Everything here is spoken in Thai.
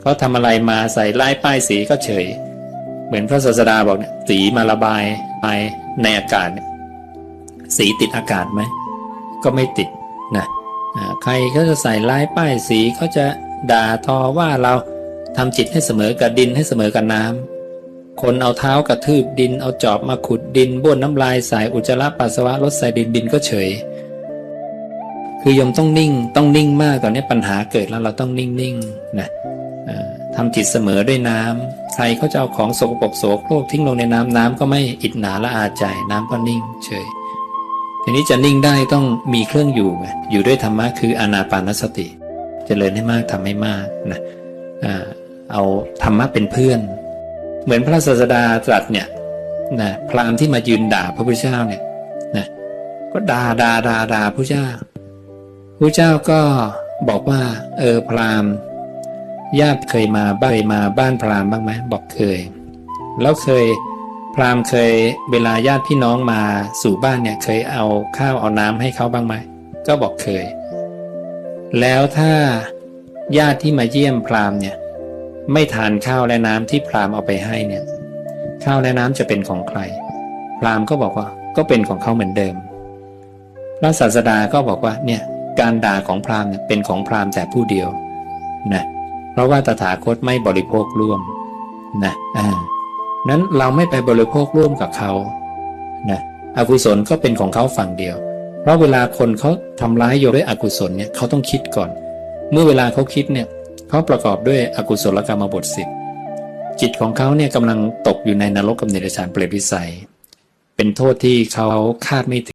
เขาทำอะไรมาใส่ไล่ป้ายสีก็เฉย เหมือนพระศาสดาบอกเนี่ยสีมาระบายไปในอากาศ สีติดอากาศไหม ก็ไม่ติดนะใครเขาจะใส่ร้ายป้ายสีเขาจะด่าทอว่าเราทำจิตให้เสมอกับดินให้เสมอกับน้ำคนเอาเท้ากระทืบดินเอาจอบมาขุดดินบ้วนน้ำลายใส่อุจจาระปัสสาวะลดใส่ดินดินก็เฉยคือยมต้องนิ่งต้องนิ่งมากตอนนี้ปัญหาเกิดแล้วเราต้องนิ่งๆนะ ทำจิตเสมอด้วยน้ำใครเขาจะเอาของสกปรกโสโครกทิ้งลงในน้ำน้ำก็ไม่อิดหนาละอาใจน้ำก็นิ่งเฉยทีนี้จะนิ่งได้ต้องมีเครื่องอยู่ไงอยู่ด้วยธรรมะคืออนาปานสติเจริญให้มากทำให้มากนะเอาธรรมะเป็นเพื่อน เหมือนพระศาสดาตรัสเนี่ยนะพราหมณ์ที่มายืนด่าพระพุทธเจ้าเนี่ยนะก็ด่าด่าด่าด่าพระเจ้าพระเจ้าก็บอกว่า เออพราหมณ์ ญาติเคยมาบ้านเคยมาบ้านพราหมณ์บ้างไหมบอกเคย แล้วเคยพราหมณ์เคยเวลาญาติพี่น้องมาสู่บ้านเนี่ยเคยเอาข้าวเอาน้ำให้เขาบ้างไหมก็บอกเคย แล้วถ้าญาติที่มาเยี่ยมพราหมณ์เนี่ยไม่ทานข้าวและน้ำที่พราหมณ์เอาไปให้เนี่ยข้าวและน้ำจะเป็นของใคร พราหมณ์ก็บอกว่าก็เป็นของเขาเหมือนเดิม พระศาสดาก็บอกว่าเนี่ยการด่าของพราหมณ์เนี่ยเป็นของพราหมณ์แต่ผู้เดียวนะ ราะว่าตถาคตไม่บริโภคร่วมนะอ่านั้นเราไม่ไปบริโภคร่วมกับเขานะอกุศลก็เป็นของเขาฝั่งเดียว เพราะเวลาคนเขาทำร้ายโยด้วยอกุศลเนี่ยเขาต้องคิดก่อน เมื่อเวลาเขาคิดเนี่ยเขาประกอบด้วยอกุศลกรรมบทสิบจิตของเขาเนี่ยกำลังตกอยู่ในนรกกับเนรชานเปรตวิสัย เป็นโทษที่เขาคาดไม่ถึง